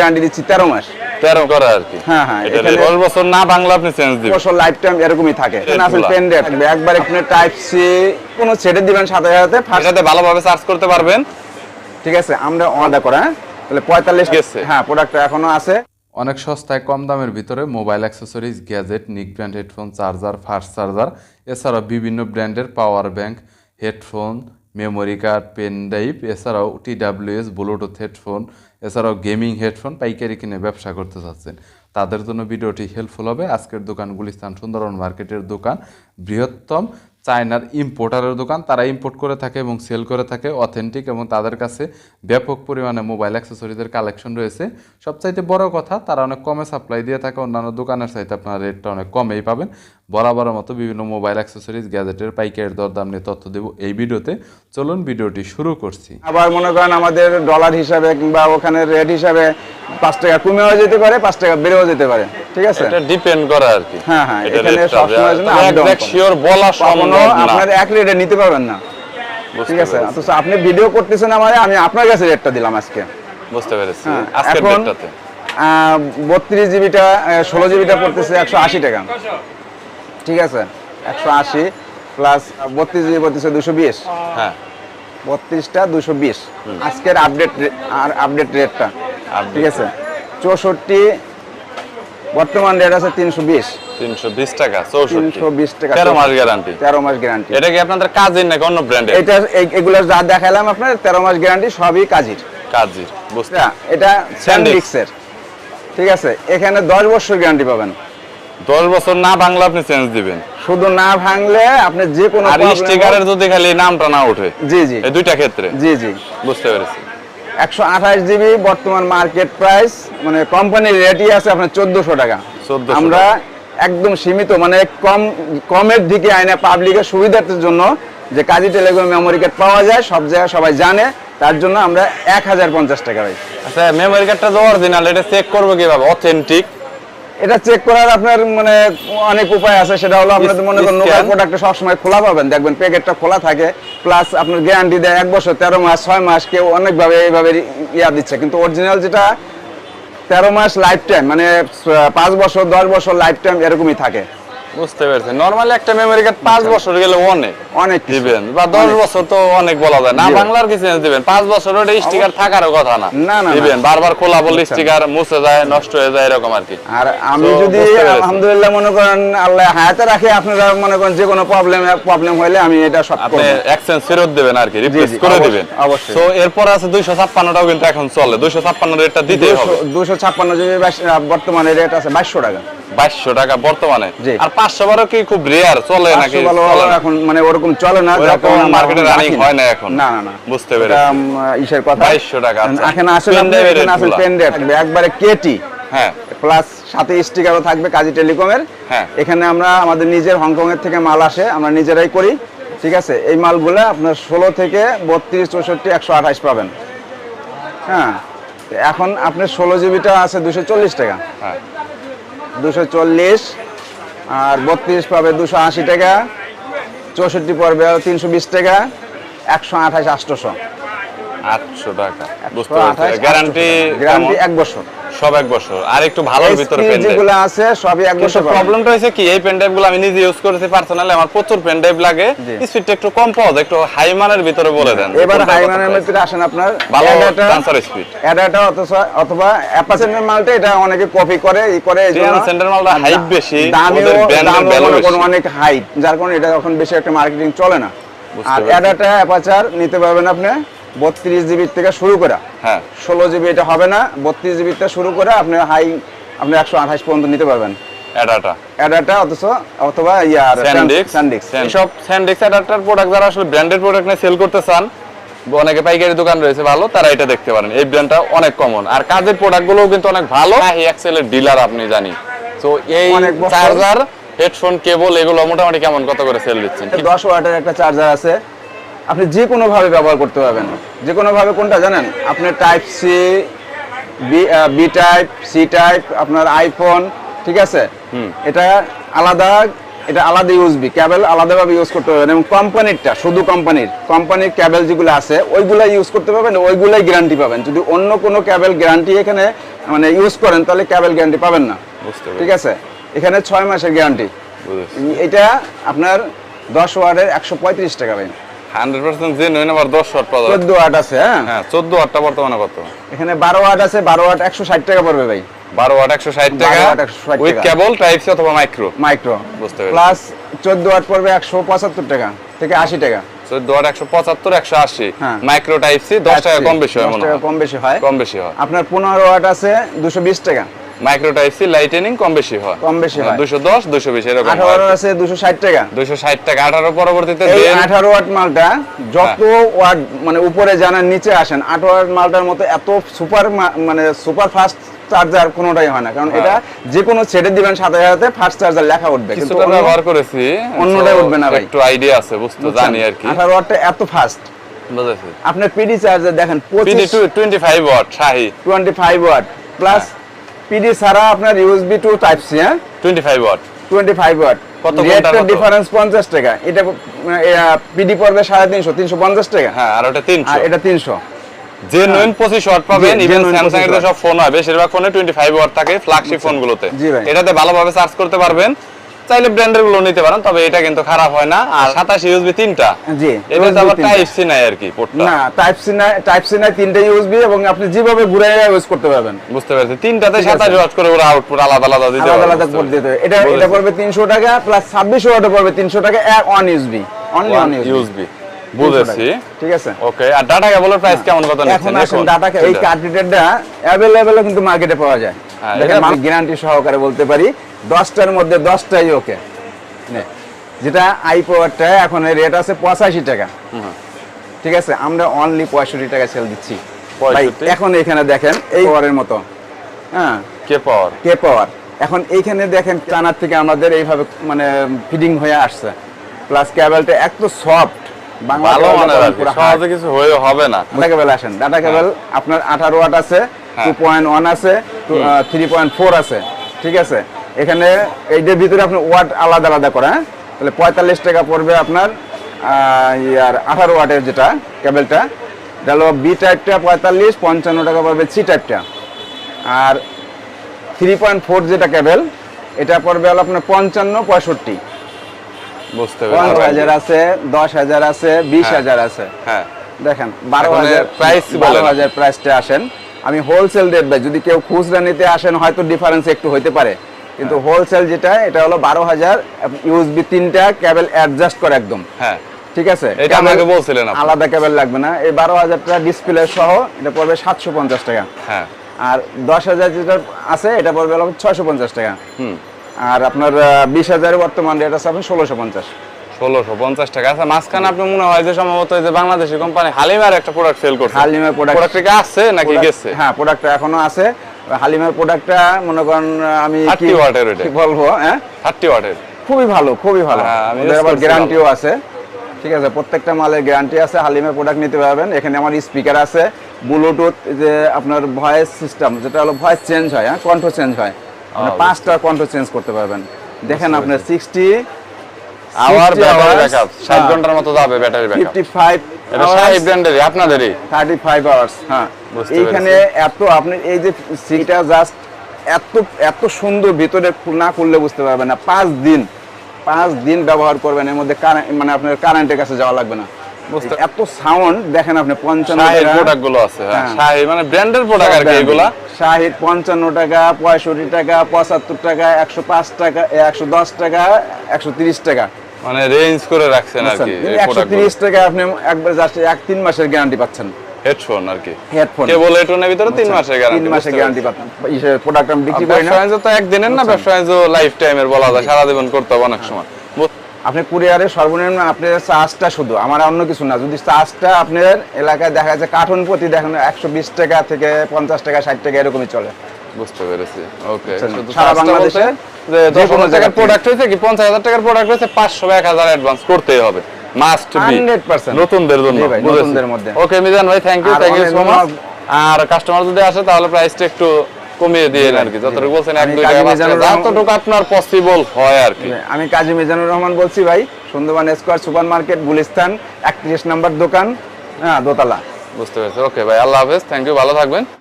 Guarantee দিচ্ছি তেরো মাস। তেরো করে আর কি। হ্যাঁ, হ্যাঁ, দশ বছর না বাংলা আপনি চেঞ্জ দিবেন। বছর লাইফ টাইম এরকমই থাকে। এখানে আছে এগুলা। পেন একবার আপনি টাইপ সি কোনো ছেড়ে দিবেন সাথে সাথে ফার্স্ট ভালোভাবে চার্জ করতে পারবেন। ঠিক আছে আমরা অর্ডার করা হ্যাঁ? তাহলে পঁয়তাল্লিশ গেছে। হ্যাঁ প্রোডাক্ট এখনও আছে। অনেক সস্তায় কম দামের ভিতরে মোবাইল অ্যাক্সেসরিজ গ্যাজেট নিক brand headphone charger fast charger এছাড়াও বিভিন্ন ব্র্যান্ডের power bank headphone memory card pen drive এছাড়াও টিডাব্লিউএস ব্লুটুথ হেডফোন এছাড়াও গেমিং হেডফোন পাইকারি কিনে ব্যবসা করতে চাচ্ছেন। তাদের জন্য ভিডিওটি হেল্পফুল হবে। আজকের দোকান গুলিস্তান সুন্দরবন মার্কেটের দোকান, বৃহত্তম চায়নার ইম্পোর্টারের দোকান, তারা ইম্পোর্ট করে থাকে এবং সেল করে থাকে অথেন্টিক এবং তাদের কাছে ব্যাপক পরিমাণে মোবাইল অ্যাক্সেসরিজের কালেকশন রয়েছে। সবচাইতে বড় কথা, তারা অনেক কমে সাপ্লাই দিয়ে থাকে, অন্যান্য দোকানের চাইতে আপনার রেটটা অনেক কমেই পাবেন। বরাবরের মতো বিভিন্ন মোবাইল অ্যাক্সেসরিজ গ্যাজেটের পাইকারের দরদাম নিয়ে তথ্য দেব এই ভিডিওতে। চলুন ভিডিওটি শুরু করছি। আবার মনে করেন আমাদের ডলার হিসাবে কিংবা ওখানে রেট হিসাবে পাঁচ টাকা কমেও যেতে পারে, পাঁচ টাকা বেড়েও যেতে পারে। ঠিক আছে? এটা ডিপেন্ড করে আর কি। হ্যাঁ, হ্যাঁ, এখানে রেটটা সবসময়ের জন্য sure বলা সম্ভব না। আপনার এক রেটে নিতে পারবেন না। ঠিক আছে অথচ আপনি ভিডিও করতেছেন আমার আমি আপনার কাছে রেটটা দিলাম আজকে। বুঝতে পেরেছি। হ্যাঁ, আজকের ডেটটাতে বত্রিশ জিবিটা ষোলো জিবিটা পড়তেছে একশো আশি টাকা। ঠিক আছে? একশো আশি প্লাস বত্রিশ জিবি পড়তেছে দুশো বিশ। হ্যাঁ। বত্রিশটা দুশো বিশ। আজকের আপডেট আর আপডেট রেটটা ঠিক আছে? চৌষট্টি বর্তমান রেট আছে তিনশো বিশ। তিনশো বিশ টাকা চৌষট্টি। তিনশো বিশ টাকা। তেরো মাস গ্যারান্টি তেরো মাস গ্যারান্টি এটা কি আপনাদের কাজের নাকি অন্য ব্র্যান্ডের এটা এই- যা দেখালাম আপনার তেরো মাস গ্যারান্টি সবই কাজের। কাজের বুঝতে এটা এটা স্যান্ডিক্সের ঠিক আছে এখানে দশ বছর গ্যারান্টি পাবেন। দশ বছর না বাংলা আপনি চেঞ্জ দিবেন। শুধু না ভাঙলে আপনি যে কোনো আর স্টিকারের যদি খালি নামটা না ওঠে জি জি। এই দুইটা ক্ষেত্রে। জি জি। বুঝতে পেরেছি। একশো আঠাশ জিবি বর্তমান মার্কেট প্রাইস মানে কোম্পানির রেটই আছে আপনার চোদ্দশো টাকা। 1400 আমরা একদম সীমিত মানে কম কমের দিকে আইনে পাবলিকের সুবিধার্থের জন্য যে কাজী টেলিগ্রাম মেমোরি কার্ড পাওয়া যায় সব জায়গায় সবাই জানে তার জন্য আমরা এক হাজার পঞ্চাশ টাকা পাই আচ্ছা মেমোরি কার্ডটা তো অরিজিনাল এটা চেক করব কীভাবে? অথেন্টিক এটা চেক করার আপনার মানে অনেক উপায় আছে সেটা হলো আপনাদের মনে করেন নোকার প্রোডাক্ট প্রোডাক্টটা সবসময় খোলা পাবেন। দেখবেন প্যাকেটটা খোলা থাকে প্লাস আপনার গ্যারান্টি দেয় এক বছর তেরো মাস ছয় মাস কেউ অনেকভাবে এইভাবে ইয়া দিচ্ছে। কিন্তু অরিজিনাল যেটা তেরো মাস লাইফ টাইম মানে পাঁচ বছর দশ বছর লাইফ টাইম এরকমই থাকে। বুঝতে পেরেছি। নরমালি একটা মেমোরি কার্ড পাঁচ বছর গেলে অনেক অনেক দিবেন বা দশ অনেক। বছর তো অনেক বলা যায়। না বাংলার কি চেঞ্জ দিবেন। পাঁচ বছর ওটা স্টিকার থাকারও কথা না। দিবেন। বারবার খোলা। স্টিকার মুছে যায় নষ্ট হয়ে যায় এরকম আর কি। আর আমি যদি আলহামদুলিল্লাহ মনে করেন আল্লাহ হায়াতে রাখে আপনারা মনে করেন যে কোনো প্রবলেম প্রবলেম হলে আমি এটা সব আপনি এক্সচেঞ্জ ফেরত দেবেন আর কি রিপ্লেস করে দিবেন। অবশ্যই। তো এরপর আছে দুইশো ছাপ্পান্নটাও কিন্তু এখন চলে। দুইশো ছাপ্পান্ন রেটটা দিতে হবে। ছাপ্পান্ন বর্তমানে রেট আছে বাইশশো টাকা। বাইশশো টাকা বর্তমানে। আর পাঁচশো বারো কি খুব রেয়ার চলে নাকি? এখন মানে ওরকম চলে না running রাখি হয় না এখন। না না না। বুঝতে পেরেছি। ইসের কথা। 2200 টাকা, আচ্ছা। এখানে আসলে পেন থাকবে। একবারে কেটি। হ্যাঁ। প্লাস সাথে স্টিকারও থাকবে কাজী টেলিকমের। হ্যাঁ। এখানে আমরা আমাদের নিজের হংকং এর থেকে মাল আসে আমরা নিজেরাই করি। ঠিক আছে? এই মালগুলো আপনার ষোলো থেকে বত্রিশ চৌষট্টি একশো আঠাশ পাবেন। হ্যাঁ? এখন আপনার ষোলো জিবিটা আছে দুশো চল্লিশ টাকা। হ্যাঁ। দুশো চল্লিশ আর বত্রিশ পাবে দুশো আশি টাকা। চৌষট্টি পড়বে তিনশো বিশ টাকা। একশো আঠাশ আষ্টশো 800 টাকা। বুঝতে পারছি। গ্যারান্টি গ্যারান্টি বছর। সব এক বছর। আর একটু ভালোর ভিতরে পেন আছে সবই এক বছর প্রবলেমটা কি এই পেন ড্রাইভগুলো আমি নিজে ইউজ করেছি পার্সোনালি আমার প্রচুর পেন ড্রাইভ লাগে। স্পিডটা একটু কম পাওয়া যায় একটু হাই মানের ভিতরে বলে দেন। এবার হাই মানের ভিতরে আসেন আপনার। ভালো ট্রান্সফার স্পিড এডাটা অথবা অথবা মালটা এটা অনেকে কপি করে ই করে এই জন্য সেন্টার মালটা হাইট বেশি ওদের ব্র্যান্ডের ভ্যালু বেশি অনেক হাইট যার কারণে এটা এখন বেশি একটা মার্কেটিং চলে না। আর এডাটা অ্যাপাচার নিতে পারবেন আপনি। বত্রিশ জিবি থেকে শুরু করে। হ্যাঁ। ষোলো জিবি এটা হবে না বত্রিশ জিবি থেকে শুরু করে আপনি হাই আপনি একশো আঠাশ পর্যন্ত নিতে পারবেন। অ্যাডাটা অ্যাডাটা অথচ অথবা ইয়ার স্যান্ডিক্স স্যান্ডিক্স এইসব স্যান্ডিক্স অ্যাডাপ্টার প্রোডাক্ট যারা আসলে ব্র্যান্ডেড প্রোডাক্ট নিয়ে সেল করতে চান অনেকে পাইকারি দোকান রয়েছে ভালো তারা এটা দেখতে পারেন। এই ব্র্যান্ডটা অনেক কমন আর কাজের প্রোডাক্টগুলোও কিন্তু অনেক ভালো। এক্সেলের ডিলার আপনি জানি। তো এই চার্জার হেডফোন কেবল এগুলো মোটামুটি কেমন কত করে সেল দিচ্ছেন? দশ ওয়াটের একটা চার্জার আছে। আপনি যে কোনো ভাবে ব্যবহার করতে পারবেন। যে কোনো ভাবে কোনটা জানেন? আপনি type C B type C type আপনার আইফোন ঠিক আছে? এটা আলাদা এটা আলাদা ইউজবি ক্যাবেল আলাদাভাবে ইউজ করতে পারবেন এবং কোম্পানিরটা শুধু কোম্পানির কোম্পানির ক্যাবেল যেগুলো আছে ওইগুলো ইউজ করতে পারবেন ওইগুলাই গ্যারান্টি পাবেন। যদি অন্য কোনো ক্যাবেল গ্যারান্টি এখানে মানে ইউজ করেন তাহলে ক্যাবেল গ্যারান্টি পাবেন না। বুঝতে ঠিক আছে? এখানে ছয় মাসের গ্যারান্টি এটা আপনার দশ ওয়ার্ডের একশো পঁয়ত্রিশ টাকা পাবেন হান্ড্রেড পার্সেন্ট জেনুইন আবার দশ শট পাওয়া যাবে চোদ্দ ওয়াট আছে হ্যাঁ? হ্যাঁ চোদ্দ ওয়াটটা বর্তমানে কত? এখানে বারো ওয়াট আছে বারো ওয়াট একশো ষাট টাকা পড়বে ভাই। বারো ওয়াট একশো ষাট 12 টাকা watt 160 with cable type C অথবা মাইক্রো মাইক্রো বুঝতে পেরেছি। প্লাস চোদ্দ ওয়াট পড়বে একশো পঁচাত্তর টাকা থেকে আশি টাকা। চোদ্দ ওয়াট একশো পঁচাত্তর একশো আশি। মাইক্রো টাইপ সি দশ টাকা কম বেশি হয় 10 টাকা হয়। কম বেশি হয়। কম বেশি হয়। আপনার পনেরো ওয়াট আছে দুশো বিশ টাকা। মাইক্রো টাইপ সি লাইটেনিং কম বেশি হয়। কম বেশি এরকম আছে টাকা। টাকা। পরবর্তীতে এই ওয়াট মালটা যত। ওয়াট মানে উপরে জানার নিচে আসেন আঠারো ওয়াট মালটার মতো এত সুপার মানে সুপার ফাস্ট চার্জার কোনোটাই হয় না। কারণ। এটা যে কোনো ছেড়ে দিবেন সাথে সাথে ফাস্ট চার্জার লেখা উঠবে। কিন্তু ব্যবহার করেছি অন্যটাই উঠবে না ভাই। একটু আইডিয়া আছে বুঝতে জানি আর কি। আঠারো ওয়াটটা এত ফাস্ট। আপনার পিডি চার্জার দেখেন পিডি পঁচিশ টোয়েন্টি ফাইভ ওয়াট শাহি twenty five watt plus PD ছাড়া আপনার ইউএসবি টু টাইপ সি হ্যাঁ? Twenty five watt twenty five watt কত ঘণ্টা ডিফারেন্স পঞ্চাশ টাকা। এটা পিডি পড়বে সাড়ে তিনশো তিনশো পঞ্চাশ টাকা। হ্যাঁ আর ওটা তিনশো। আর এটা 300 যে নয়ন পঁচিশ ওয়াট পাবেন ইভেন স্যামসাং এর সব ফোন হয়। বেশিরভাগ ফোনে টোয়েন্টি ফাইভ ওয়াট থাকে ফ্ল্যাগশিপ ফোনগুলোতে জি ভাই। এটাতে ভালোভাবে চার্জ করতে পারবেন। চাইলে ব্র্যান্ডেরগুলো নিতে পারেন তবে এটা কিন্তু খারাপ হয় না। আর ইউএসবি তিনটা। জি, এটা USB আবার টাইপ সি নাই আর কি পোর্টটা না টাইপ সি নাই টাইপ সি নাই তিনটে ইউএসবি এবং আপনি যেভাবে ঘুরে ইউজ করতে পারবেন। বুঝতে পারছি। তিনটাতে ঠিক আছে। সাতাশ ওয়াট করে ওরা আউটপুট আলাদা আলাদা দিতে আলাদা আলাদা করে দিতে এটা এটা পড়বে তিনশো টাকা প্লাস ওয়াটে পড়বে তিনশো টাকা on USB only on USB বুঝেছি। ঠিক আছে। ওকে আর ডাটা কেবলের প্রাইস কেমন কত এখন নিচ্ছেন? আসেন ডাটা এই কিন্তু মার্কেটে পাওয়া যায়। আমি গ্যারান্টি সহকারে বলতে পারি দশটার মধ্যে দশটাই ওকে যেটা আই পাওয়ারটা এখন রেট আছে পঁচাশি টাকা। ঠিক আছে আমরা অনলি পঁয়ষট্টি টাকা সেল দিচ্ছি। এখন এখানে দেখেন এই পাওয়ারের মতো। হ্যাঁ কে পাওয়ার কে পাওয়ার এখন এইখানে দেখেন টানার থেকে আমাদের এইভাবে মানে ফিডিং হয়ে আসছে। প্লাস ক্যাবেলটা এত সফট। সহজে কিছু হয়ে হবে না। ডাটা কেবল আসেন ডাটা কেবল আপনার আঠারো ওয়াট আছে হ্যাঁ। টু পয়েন্ট ওয়ান আছে থ্রি পয়েন্ট ফোর আছে ঠিক আছে? এখানে এইটার ভিতরে আপনি ওয়াট আলাদা আলাদা করে হ্যাঁ? তাহলে পঁয়তাল্লিশ টাকা পড়বে আপনার ইয়ার আঠারো ওয়াটের যেটা কেবলটা এটা হলো বি টাইপটা পঁয়তাল্লিশ পঞ্চান্ন টাকা পড়বে সি টাইপটা আর থ্রি পয়েন্ট ফোর যেটা কেবল এটা পড়বে হলো আপনার পঞ্চান্ন পঁয়ষট্টি। বুঝতে পঞ্চাশ হাজার আছে দশ হাজার আছে বিশ হ্যাঁ। হাজার আছে। হ্যাঁ। দেখেন বারো হাজার price বারো। হাজার প্রাইসটা আসেন। আমি হোলসেল রেট ভাই যদি কেউ খুচরা নিতে আসেন হয়তো ডিফারেন্স একটু হইতে পারে। কিন্তু হ্যাঁ। হোলসেল যেটা এটা হলো বারো হাজার ইউএসবি তিনটা কেবল অ্যাডজাস্ট করে একদম। হ্যাঁ। ঠিক আছে? এটা আমাকে বলছিলেন আপনি। আলাদা কেবল লাগবে না। এই বারো হাজারটা ডিসপ্লে সহ এটা পড়বে সাতশো পঞ্চাশ টাকা। হ্যাঁ। আর দশ হাজার যেটা আছে এটা পড়বে ছয়শো পঞ্চাশ টাকা। হুম। আর আপনার বিশ হাজার বর্তমান রেট আছে আপনার ষোলোশো পঞ্চাশ। ষোলোশো পঞ্চাশ টাকা। আচ্ছা মাঝখানে আপনি মনে হয় যে সম্ভবত এই যে বাংলাদেশি কোম্পানি হালিমার একটা প্রোডাক্ট সেল করছে। হালিমার প্রোডাক্ট কি আছে নাকি গেছে? হ্যাঁ প্রোডাক্টটা এখনও আছে। হালিমার প্রোডাক্টটা মনে করেন আমি কি ওয়াটের। বলব হ্যাঁ? থার্টি ওয়াটের খুবই ভালো খুবই ভালো। হ্যাঁ, আবার গ্যারান্টিও আছে। ঠিক আছে প্রত্যেকটা মালের গ্যারান্টি আছে। হালিমের প্রোডাক্ট নিতে পারবেন। এখানে আমার স্পিকার আছে। ব্লুটুথ যে আপনার ভয়েস সিস্টেম যেটা হলো ভয়েস চেঞ্জ হয় হ্যাঁ? কণ্ঠ চেঞ্জ হয়। মানে পাঁচটা কণ্ঠ চেঞ্জ করতে পারবেন। দেখেন আপনার সিক্সটি আওয়ার 60 ব্যাটারি ব্যাকআপ ষাট হ্যাঁ। ঘণ্টার মতো যাবে ব্যাটারি ব্যাকআপ ফিফটি ফাইভ এটা শাহি ব্র্যান্ডেরই আপনাদেরই? থার্টি ফাইভ আওয়ার্স হ্যাঁ এইখানে এত আপনি এই যে সিটা জাস্ট এত এত সুন্দর ভিতরে না করলে বুঝতে পারবেন না। পাঁচ দিন পাঁচ দিন ব্যবহার করবেন এর মধ্যে কারেন্ট মানে আপনার কারেন্টের কাছে যাওয়া লাগবে না। এত সাউন্ড দেখেন আপনি পঞ্চান্ন প্রোডাক্টগুলো আছে হ্যাঁ হ্যাঁ। শাহি মানে ব্র্যান্ডের প্রোডাক্ট আর কি এগুলা? শাহিদ পঞ্চান্ন টাকা পঁয়ষট্টি টাকা পঁচাত্তর টাকা একশো পাঁচ টাকা একশো দশ টাকা একশো তিরিশ টাকা। মানে রেঞ্জ করে রাখছেন আর কি এই একশো তিরিশ টাকা আপনি একবার জাস্ট এক তিন মাসের গ্যারান্টি পাচ্ছেন। হেডফোন আর কি হেডফোন কেবল হেডফোনের ভিতরে তিন মাসের গ্যারান্টি মাসের গ্যারান্টি পাচ্ছেন। প্রোডাক্ট আমি বিক্রি করি না। ব্যবসা তো একদিনের না? ব্যবসা লাইফ টাইমের বলা যায় সারা জীবন করতে হবে অনেক সময়। বুঝ- আপনি কুরিয়ারে সর্বনিম্ন আপনার চার্জটা শুধু আমার অন্য কিছু না। যদি চার্জটা আপনার এলাকায় দেখা যাচ্ছে কার্টুন প্রতি দেখেন একশো বিশ টাকা থেকে পঞ্চাশ টাকা ষাট টাকা এরকমই চলে। বুঝতে পেরেছি। ওকে সারা বাংলাদেশে যে কোনো হাজার টাকার জায়গা থেকে। প্রোডাক্ট হয়েছে কি? পঞ্চাশ হাজার টাকার প্রোডাক্ট হয়েছে পাঁচশো এক হাজার অ্যাডভান্স করতেই হবে। মাস্ট বি 100% নতুনদের জন্য নতুনদের মধ্যে। ওকে মিজান ভাই thank you thank you so much R customer যদি আসে তাহলে প্রাইসটা একটু কমিয়ে দিয়েন আর কি যতটুকু বলছেন এক দুই টাকা যতটুকু আপনার পসিবল হয় আর কি আমি কাজী মিজানুর রহমান বলছি ভাই Sundarban square super market Gulistan একত্রিশ নম্বর দোকান হ্যাঁ দোতলা। বুঝতে পেরেছি। ওকে ভাই আল্লাহ হাফেজ। থ্যাংক ইউ ভালো থাকবেন।